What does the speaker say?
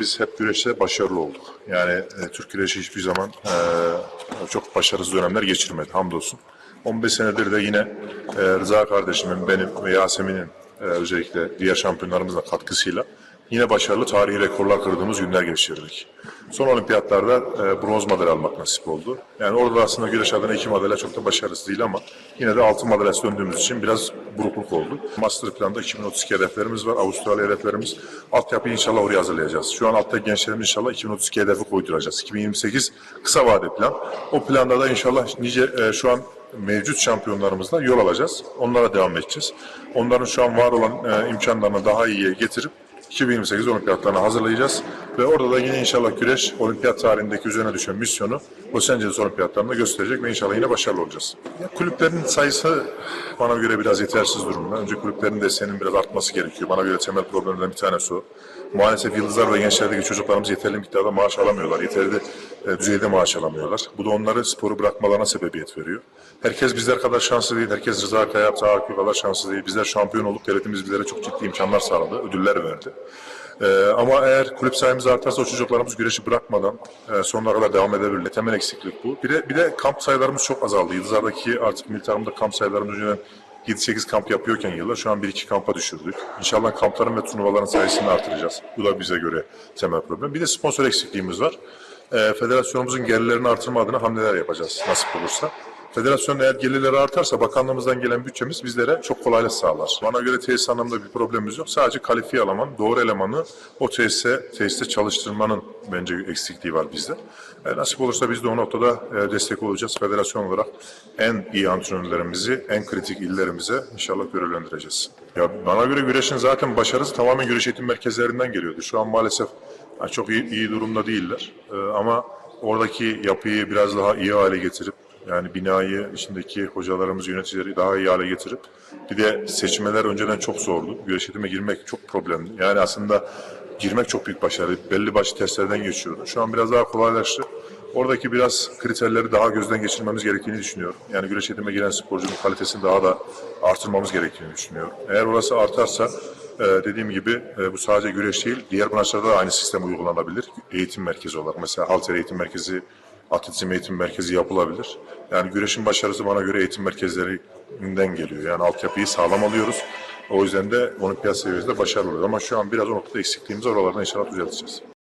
Biz hep güreşte başarılı olduk. Yani e, Türk güreşi hiçbir zaman e, çok başarısız dönemler geçirmedi hamdolsun. 15 senedir de yine e, Rıza kardeşimin, benim ve Yasemin'in e, özellikle diğer şampiyonlarımızla katkısıyla yine başarılı tarihi rekorlar kırdığımız günler geçirdik. Son olimpiyatlarda e, bronz madalya almak nasip oldu. Yani orada da aslında güreş adına iki madalya çok da başarısız değil ama yine de altın madalyası döndüğümüz için biraz burukluk oldu. Master planda 2032 hedeflerimiz var. Avustralya hedeflerimiz. Altyapıyı inşallah oraya hazırlayacağız. Şu an altta gençlerimiz inşallah 2032 hedefi koyduracağız. 2028 kısa vade plan. O planda da inşallah nice e, şu an mevcut şampiyonlarımızla yol alacağız. Onlara devam edeceğiz. Onların şu an var olan e, imkanlarını daha iyiye getirip 2028 olimpiyatlarına hazırlayacağız. Ve orada da yine inşallah güreş olimpiyat tarihindeki üzerine düşen misyonu Los Angeles olimpiyatlarında gösterecek ve inşallah yine başarılı olacağız. Kulüplerin sayısı bana göre biraz yetersiz durumda. Önce kulüplerin desteğinin biraz artması gerekiyor. Bana göre temel problemlerden bir tanesi o. Maalesef yıldızlar ve gençlerdeki çocuklarımız yeterli miktarda maaş alamıyorlar. Yeterli e, düzeyde maaş alamıyorlar. Bu da onları sporu bırakmalarına sebebiyet veriyor. Herkes bizler kadar şanslı değil. Herkes Rıza Kaya, Tahakkül kadar şanslı değil. Bizler şampiyon olduk. Devletimiz bizlere çok ciddi imkanlar sağladı. Ödüller verdi. Ee, ama eğer kulüp sayımız artarsa o çocuklarımız güreşi bırakmadan e, sonuna kadar devam edebilirler. Temel eksiklik bu. Bir de, bir de kamp sayılarımız çok azaldı. Yıldızlardaki artık milli takımda kamp sayılarımız önceden 7-8 kamp yapıyorken yıllar şu an 1-2 kampa düşürdük. İnşallah kampların ve turnuvaların sayısını artıracağız. Bu da bize göre temel problem. Bir de sponsor eksikliğimiz var. Ee, federasyonumuzun gelirlerini artırma adına hamleler yapacağız nasip olursa. Federasyonun eğer gelirleri artarsa bakanlığımızdan gelen bütçemiz bizlere çok kolaylık sağlar. Bana göre tesis anlamında bir problemimiz yok. Sadece kalifiye eleman, doğru elemanı o tesise, tesiste çalıştırmanın bence eksikliği var bizde. E, nasip olursa biz de o noktada e, destek olacağız. Federasyon olarak en iyi antrenörlerimizi, en kritik illerimize inşallah görevlendireceğiz. Ya bana göre güreşin zaten başarısı tamamen güreş eğitim merkezlerinden geliyordu. Şu an maalesef yani çok iyi, iyi durumda değiller. E, ama oradaki yapıyı biraz daha iyi hale getirip yani binayı içindeki hocalarımız, yöneticileri daha iyi hale getirip bir de seçmeler önceden çok zordu. Güreş eğitime girmek çok problemli. Yani aslında girmek çok büyük başarı. Belli başlı testlerden geçiyordu. Şu an biraz daha kolaylaştı. Oradaki biraz kriterleri daha gözden geçirmemiz gerektiğini düşünüyorum. Yani güreş eğitime giren sporcunun kalitesini daha da artırmamız gerektiğini düşünüyorum. Eğer orası artarsa e, dediğim gibi e, bu sadece güreş değil, diğer branşlarda da aynı sistem uygulanabilir. Eğitim merkezi olarak mesela halter eğitim merkezi atletizm eğitim merkezi yapılabilir. Yani güreşin başarısı bana göre eğitim merkezlerinden geliyor. Yani altyapıyı sağlam alıyoruz. O yüzden de olimpiyat seviyesinde başarılı oluyoruz. Ama şu an biraz o noktada eksikliğimiz. Oralardan inşallah düzelteceğiz.